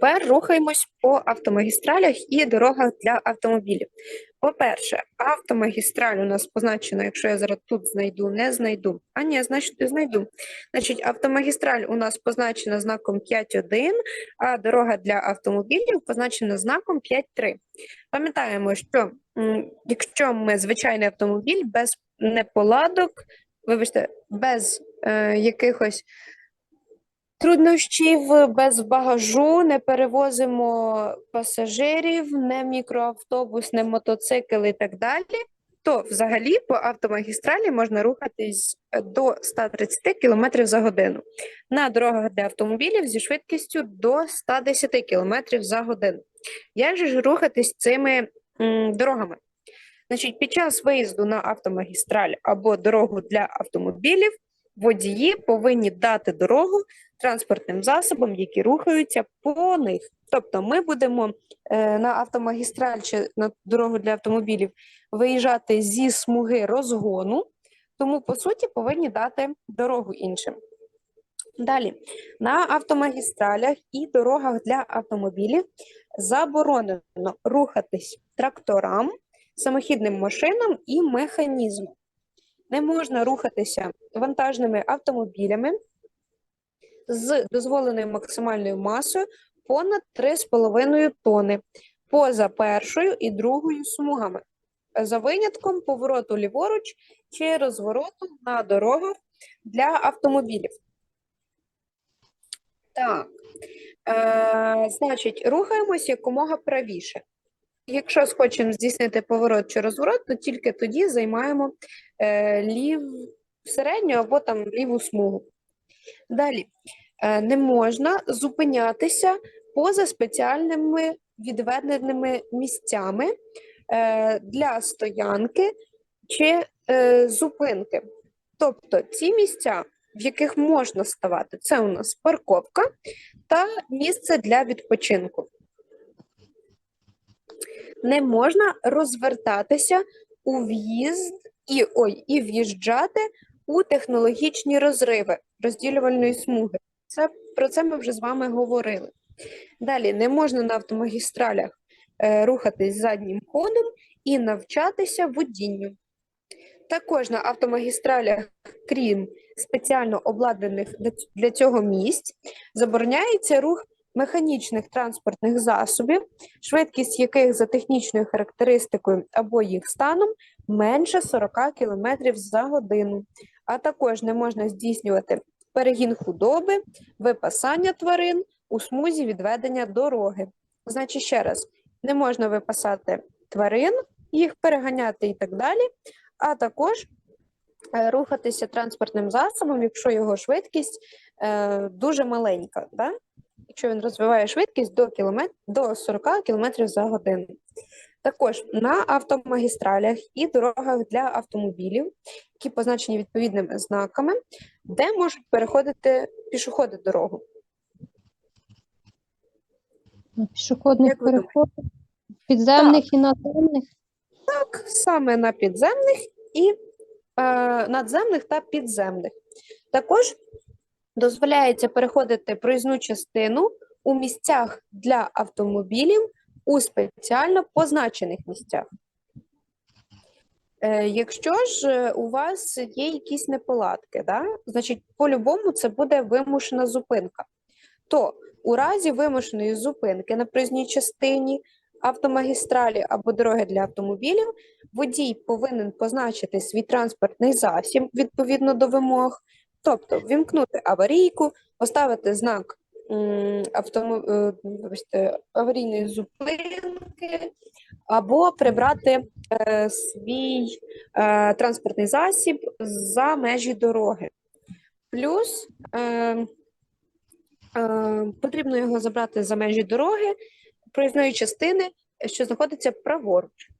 Тепер рухаємось по автомагістралях і дорогах для автомобілів. По-перше, автомагістраль у нас позначена, якщо я зараз тут знайду, не знайду. А ні, значить, знайду. Значить, автомагістраль у нас позначена знаком 5.1, а дорога для автомобілів позначена знаком 5.3. Пам'ятаємо, що якщо ми звичайний автомобіль без неполадок, вибачте, без е, якихось труднощів, без багажу, не перевозимо пасажирів, не мікроавтобус, не мотоцикл і так далі, то взагалі по автомагістралі можна рухатись е, до 130 км за годину. На дорогах для автомобілів зі швидкістю до 110 км за годину. Як же ж рухатись цими дорогами? Значить, під час виїзду на автомагістраль або дорогу для автомобілів водії повинні дати дорогу транспортним засобам, які рухаються по них. Тобто ми будемо е, на автомагістраль чи на дорогу для автомобілів виїжджати зі смуги розгону, тому по суті повинні дати дорогу іншим. Далі на автомагістралях і дорогах для автомобілів заборонено рухатись тракторам, самохідним машинам і механізмам. Не можна рухатися вантажними автомобілями з дозволеною максимальною масою понад 3,5 тони поза першою і другою смугами, за винятком повороту ліворуч чи розвороту на дорогах для автомобілів. Так, е, значить, рухаємось якомога правіше. Якщо схочемо здійснити поворот чи розворот, то тільки тоді займаємо лів середню або там ліву смугу. Далі е, не можна зупинятися поза спеціальними відведеними місцями е, для стоянки чи е, зупинки. Тобто ці місця, в яких можна ставати, це у нас парковка та місце для відпочинку. Не можна розвертатися у в'їзд і ой, і в'їжджати у технологічні розриви розділювальної смуги. Це про це ми вже з вами говорили. Далі не можна на автомагістралях е, рухатись заднім ходом і навчатися водінню. Також на автомагістралях, крім спеціально обладнаних для- цього місць, забороняється рух механічних транспортних засобів, швидкість яких за технічною характеристикою або їх станом менше 40 км за годину, а також не можна здійснювати перегін худоби, випасання тварин у смузі відведення дороги. Значить, ще раз, не можна випасати тварин, їх переганяти і так далі, а також е, рухатися транспортним засобом, якщо його швидкість е, дуже маленька, да? якщо він розвиває швидкість до, кілометр, до 40 км за годину. Також на автомагістралях і дорогах для автомобілів, які позначені відповідними знаками, де можуть переходити пішоходи дорогу. Пішохідних Як ви переходах, підземних і надземних. Так, саме на підземних і е, надземних та підземних. Також дозволяється переходити проїзну частину у місцях для автомобілів у спеціально позначених місцях. Е, якщо ж е, у вас є якісь неполадки, да, значить, по-любому це буде вимушена зупинка. То у разі вимушеної зупинки на проїзній частині автомагістралі або дороги для автомобілів водій повинен позначити свій транспортний засіб відповідно до вимог, тобто вімкнути аварійку, поставити знак е, аварійної зупинки, або прибрати е, свій е, транспортний засіб за межі дороги. Плюс потрібно його забрати за межі дороги проїзної частини, що знаходиться праворуч.